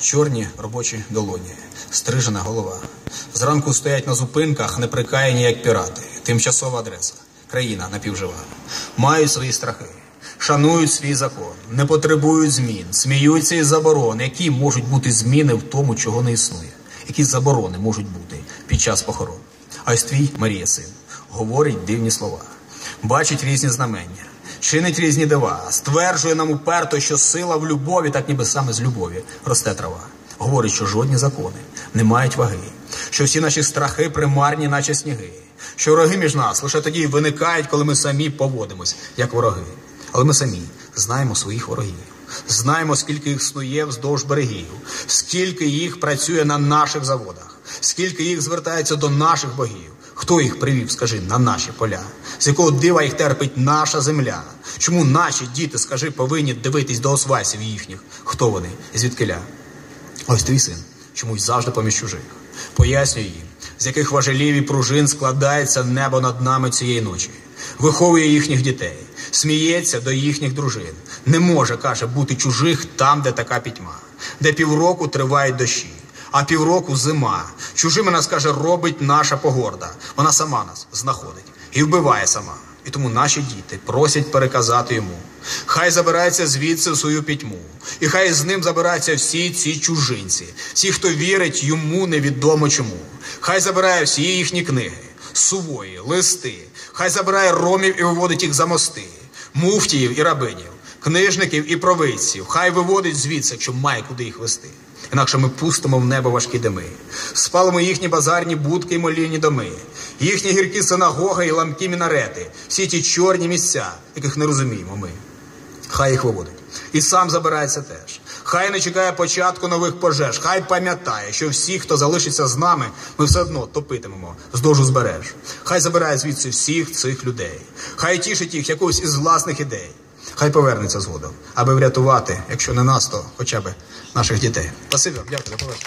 чорні робочі долоні, стрижена голова. Зранку стоять на зупинках, неприкаяні, як пірати. Тимчасова адреса, країна напівжива. Мають свої страхи, шанують свій закон, не потребують змін, сміються із заборон, які можуть бути зміни в тому, чого не існує, які заборони можуть бути під час похорон. А ось твій Марія син. Говорить дивні слова, бачить різні знамення, чинить різні дива, стверджує нам уперто, що сила в любові, так ніби саме з любові, росте трава. Говорить, що жодні закони не мають ваги, що всі наші страхи примарні, наче сніги, що вороги між нас лише тоді виникають, коли ми самі поводимось, як вороги. Але ми самі знаємо своїх ворогів, знаємо, скільки їх снує вздовж берегів, скільки їх працює на наших заводах, скільки їх звертається до наших богів. Хто їх привів, скажи, на наші поля? З якого дива їх терпить наша земля? Чому наші діти, скажи, повинні дивитись до освайсів їхніх? Хто вони? Звідкиля? Ось твій син чомусь завжди поміж чужих. Пояснює їм, з яких важелів і пружин складається небо над нами цієї ночі. Виховує їхніх дітей, сміється до їхніх дружин. Не може, каже, бути чужих там, де така пітьма, де півроку тривають дощі, а півроку зима. Чужими нас каже, робить наша погорда. Вона сама нас знаходить і вбиває сама. І тому наші діти просять переказати йому. Хай забирається звідси в свою пітьму, і хай з ним забираються всі ці чужинці, всі, хто вірить йому невідомо чому. Хай забирає всі їхні книги, сувої, листи, хай забирає ромів і виводить їх за мости, муфтіїв і рабинів, книжників і провидців. Хай виводить звідси, якщо має куди їх вести. Інакше ми пустимо в небо важкі дими, спалимо їхні базарні будки й молільні доми, їхні гіркі синагоги і ламкі мінарети, всі ті чорні місця, яких не розуміємо ми. Хай їх виводить. І сам забирається теж. Хай не чекає початку нових пожеж, хай пам'ятає, що всі, хто залишиться з нами, ми все одно топитимемо здовж узбереж. Хай забирає звідси всіх цих людей, хай тішить їх якось із власних ідей. Хай повернеться згодом, аби врятувати, якщо не нас, то хоча б наших дітей. Спасибі, дякую за повернення.